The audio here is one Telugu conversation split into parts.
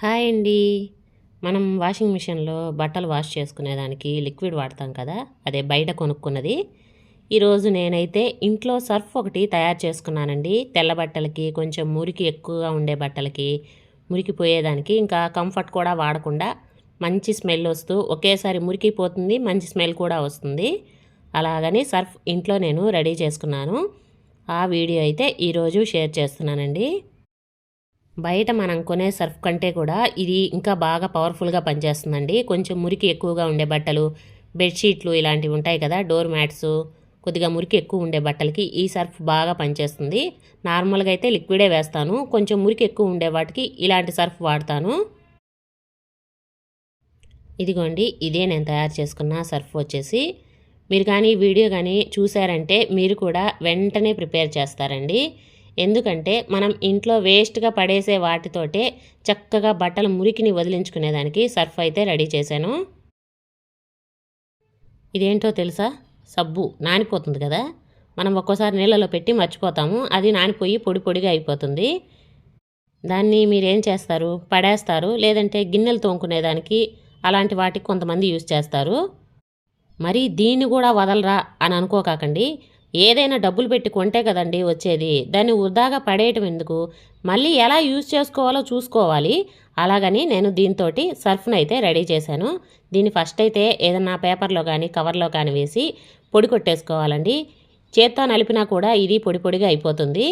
హాయ్ అండి. మనం వాషింగ్ మిషన్లో బట్టలు వాష్ చేసుకునేదానికి లిక్విడ్ వాడతాం కదా అదే బయట కొనుక్కున్నది. ఈరోజు నేనైతే ఇంట్లో సర్ఫ్ ఒకటి తయారు చేసుకున్నానండి. తెల్ల బట్టలకి కొంచెం మురికి ఎక్కువగా ఉండే బట్టలకి మురికి పోయేదానికి ఇంకా కంఫర్ట్ కూడా వాడకుండా మంచి స్మెల్ వస్తూ ఒకేసారి మురికి పోతుంది మంచి స్మెల్ కూడా వస్తుంది. అలాగని సర్ఫ్ ఇంట్లో నేను రెడీ చేసుకున్నాను. ఆ వీడియో అయితే ఈరోజు షేర్ చేస్తున్నానండి. బయట మనం కొనే సర్ఫ్ కంటే కూడా ఇది ఇంకా బాగా పవర్ఫుల్గా పనిచేస్తుందండి. కొంచెం మురికి ఎక్కువగా ఉండే బట్టలు బెడ్షీట్లు ఇలాంటివి ఉంటాయి కదా డోర్ మ్యాట్స్ కొద్దిగా మురికి ఎక్కువ ఉండే బట్టలకి ఈ సర్ఫ్ బాగా పనిచేస్తుంది. నార్మల్గా అయితే లిక్విడే వేస్తాను. కొంచెం మురికి ఎక్కువ ఉండే వాటికి ఇలాంటి సర్ఫ్ వాడతాను. ఇదిగోండి ఇదే నేను తయారు చేసుకున్న సర్ఫ్ వచ్చేసి. మీరు కానీ వీడియో కానీ చూసారంటే మీరు కూడా వెంటనే ప్రిపేర్ చేస్తారండి. ఎందుకంటే మనం ఇంట్లో వేస్ట్గా పడేసే వాటితోటే చక్కగా బట్టల మురికిని వదిలించుకునేదానికి సర్ఫ్ అయితే రెడీ చేశాను. ఇదేంటో తెలుసా? సబ్బు నానిపోతుంది కదా? మనం ఒక్కోసారి నీళ్ళలో పెట్టి మర్చిపోతాము. అది నానిపోయి పొడి పొడిగా అయిపోతుంది. దాన్ని మీరేం చేస్తారు? పడేస్తారు. లేదంటే గిన్నెలు తోముకునేదానికి అలాంటి వాటికి కొంతమంది యూజ్ చేస్తారు. మరి దీన్ని కూడా వదలరా అని అనుకోకాకండి. ఏదైనా డబ్బులు పెట్టి కొంటే కదండి వచ్చేది. దాన్ని వృధాగా పడేయటం ఎందుకు? మళ్ళీ ఎలా యూజ్ చేసుకోవాలో చూసుకోవాలి. అలాగని నేను దీంతో సర్ఫ్ను అయితే రెడీ చేశాను. దీన్ని ఫస్ట్ అయితే ఏదన్నా పేపర్లో కానీ కవర్లో కానీ వేసి పొడి కొట్టేసుకోవాలండి. చేత్తో నలిపినా కూడా ఇది పొడి పొడిగా అయిపోతుంది.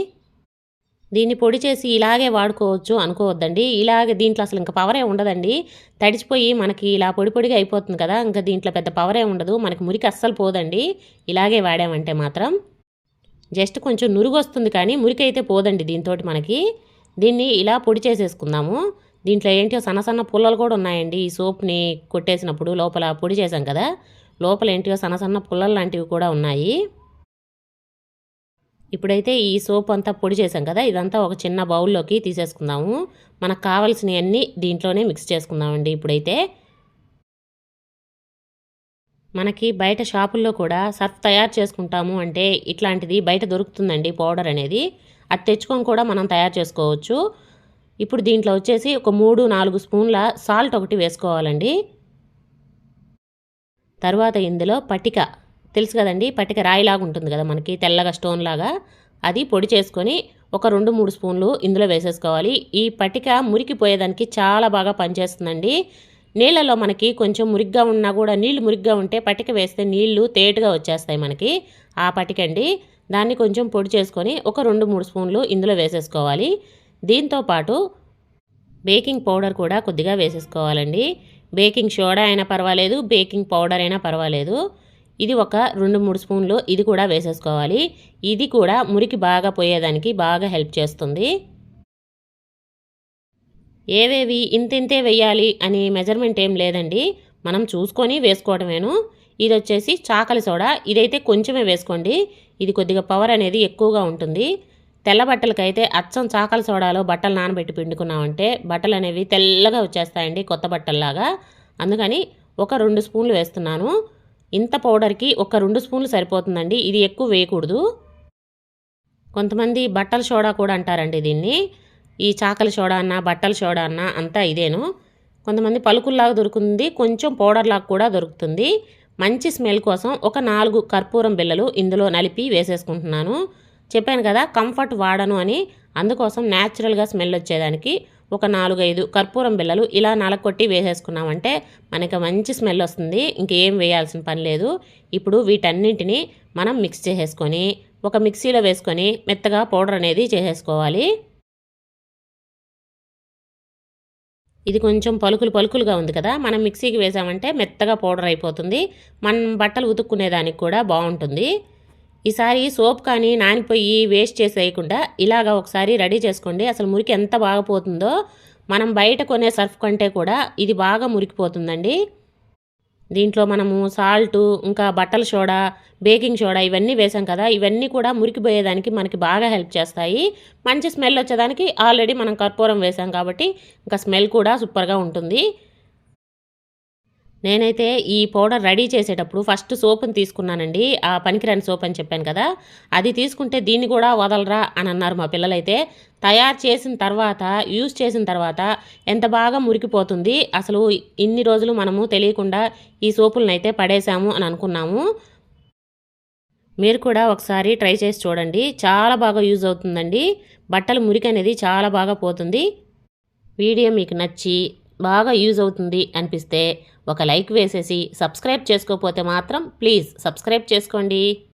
దీన్ని పొడి చేసి ఇలాగే వాడుకోవచ్చు అనుకోవద్దండి. ఇలాగే దీంట్లో అసలు ఇంకా పవరే ఉండదండి. తడిచిపోయి మనకి ఇలా పొడి పొడిగా అయిపోతుంది కదా ఇంకా దీంట్లో పెద్ద పవరే ఉండదు. మనకి మురికి అస్సలు పోదండి. ఇలాగే వాడామంటే మాత్రం. జస్ట్ కొంచెం నురుగు వస్తుంది కానీ మురికి అయితే పోదండి దీంతో మనకి. దీన్ని ఇలా పొడి చేసేసుకుందాము. దీంట్లో ఏంటో సన్న సన్న పుల్లలు కూడా ఉన్నాయండి. ఈ సోప్ని కొట్టేసినప్పుడు లోపల పొడి చేసాం కదా లోపల ఏంటో సన్న సన్న పుల్లలు లాంటివి కూడా ఉన్నాయి. ఇప్పుడైతే ఈ సోప్ అంతా పొడి చేసాం కదా ఇదంతా ఒక చిన్న బౌల్లోకి తీసేసుకుందాము. మనకు కావాల్సినవన్నీ దీంట్లోనే మిక్స్ చేసుకుందామండి ఇప్పుడైతే. మనకి బయట షాపుల్లో కూడా సర్ఫ్ తయారు చేసుకుంటాము అంటే ఇట్లాంటిది బయట దొరుకుతుందండి పౌడర్ అనేది. అది తెచ్చుకొని కూడా మనం తయారు చేసుకోవచ్చు. ఇప్పుడు దీంట్లో వచ్చేసి ఒక మూడు నాలుగు స్పూన్ల సాల్ట్ ఒకటి వేసుకోవాలండి. తర్వాత ఇందులో పటిక తెలుసు కదండి పట్టిక రాయిలాగా ఉంటుంది కదా మనకి తెల్లగా స్టోన్ లాగా. అది పొడి చేసుకొని ఒక రెండు మూడు స్పూన్లు ఇందులో వేసేసుకోవాలి. ఈ పటిక మురికిపోయేదానికి చాలా బాగా పనిచేస్తుందండి. నీళ్ళలో మనకి కొంచెం మురిగ్గా ఉన్నా కూడా నీళ్ళు మురిగ్గా ఉంటే పటిక వేస్తే నీళ్ళు తేటుగా వచ్చేస్తాయి మనకి ఆ పటిక అండి. దాన్ని కొంచెం పొడి చేసుకొని ఒక రెండు మూడు స్పూన్లు ఇందులో వేసేసుకోవాలి. దీంతో పాటు బేకింగ్ పౌడర్ కూడా కొద్దిగా వేసేసుకోవాలండి. బేకింగ్ సోడా అయినా పర్వాలేదు బేకింగ్ పౌడర్ అయినా పర్వాలేదు. ఇది ఒక రెండు మూడు స్పూన్లు ఇది కూడా వేసేసుకోవాలి. ఇది కూడా మురికి బాగా పోయేదానికి బాగా హెల్ప్ చేస్తుంది. ఏవేవి ఇంతింతే వేయాలి అని మెజర్మెంట్ ఏం లేదండి. మనం చూసుకొని వేసుకోవడమేను. ఇది వచ్చేసి చాకలి సోడా. ఇదైతే కొంచెమే వేసుకోండి. ఇది కొద్దిగా పవర్ అనేది ఎక్కువగా ఉంటుంది. తెల్ల బట్టలకైతే అచ్చం చాకల సోడాలో బట్టలు నానబెట్టి పిండుకున్నామంటే బట్టలు అనేవి తెల్లగా వచ్చేస్తాయండి కొత్త బట్టల్లాగా. అందుకని ఒక రెండు స్పూన్లు వేస్తున్నాను. ఇంత పౌడర్కి ఒక రెండు స్పూన్లు సరిపోతుందండి. ఇది ఎక్కువ వేయకూడదు. కొంతమంది బట్టల సోడా కూడా అంటారండి దీన్ని. ఈ చాకల సోడా అన్న బట్టల సోడా అన్న అంతా ఇదేను. కొంతమంది పలుకుల్లాగా దొరుకుతుంది. కొంచెం పౌడర్లాగా కూడా దొరుకుతుంది. మంచి స్మెల్ కోసం ఒక నాలుగు కర్పూరం బిళ్ళలు ఇందులో నలిపి వేసేసుకుంటున్నాను. చెప్పాను కదా కంఫర్ట్ వాడను అని. అందుకోసం న్యాచురల్గా స్మెల్ వచ్చేదానికి ఒక నాలుగైదు కర్పూరం బిళ్ళలు ఇలా నలకొట్టి వేసేసుకున్నామంటే మనకి మంచి స్మెల్ వస్తుంది. ఇంకేం వేయాల్సిన పని లేదు. ఇప్పుడు వీటన్నింటినీ మనం మిక్స్ చేసేసుకొని ఒక మిక్సీలో వేసుకొని మెత్తగా పౌడర్ అనేది చేసేసుకోవాలి. ఇది కొంచెం పలుకులు పలుకులుగా ఉంది కదా. మనం మిక్సీకి వేసామంటే మెత్తగా పౌడర్ అయిపోతుంది. మనం బట్టలు ఉతుక్కునేదానికి కూడా బాగుంటుంది. ఈసారి సోప్ కానీ నానిపోయి వేస్ట్ చేసేయకుండా ఇలాగా ఒకసారి రెడీ చేసుకోండి. అసలు మురికి ఎంత బాగా పోతుందో మనం బయట కొనే సర్ఫ్ కంటే కూడా ఇది బాగా మురికిపోతుందండి. దీంట్లో మనము సాల్ట్ ఇంకా బట్టల సోడా బేకింగ్ సోడా ఇవన్నీ వేసాం కదా ఇవన్నీ కూడా మురికిపోయేదానికి మనకి బాగా హెల్ప్ చేస్తాయి. మంచి స్మెల్ వచ్చేదానికి ఆల్రెడీ మనం కర్పూరం వేసాం కాబట్టి ఇంకా స్మెల్ కూడా సూపర్గా ఉంటుంది. నేనైతే ఈ పౌడర్ రెడీ చేసేటప్పుడు ఫస్ట్ సోపుని తీసుకున్నానండి. ఆ పనికిరాని సోప్ అని చెప్పాను కదా అది తీసుకుంటే దీన్ని కూడా వదలరా అని అన్నారు మా పిల్లలైతే. తయారు చేసిన తర్వాత యూజ్ చేసిన తర్వాత ఎంత బాగా మురికిపోతుంది అసలు ఇన్ని రోజులు మనము తెలియకుండా ఈ సోపులను అయితే పడేశాము అని అనుకున్నాము. మీరు కూడా ఒకసారి ట్రై చేసి చూడండి చాలా బాగా యూజ్ అవుతుందండి. బట్టలు మురికి అనేది చాలా బాగా పోతుంది. వీడియో మీకు నచ్చి బాగా యూజ్ అవుతుంది అనిపిస్తే ఒక లైక్ వేసేసి సబ్స్క్రైబ్ చేసుకోకపోతే మాత్రం ప్లీజ్ సబ్స్క్రైబ్ చేసుకోండి.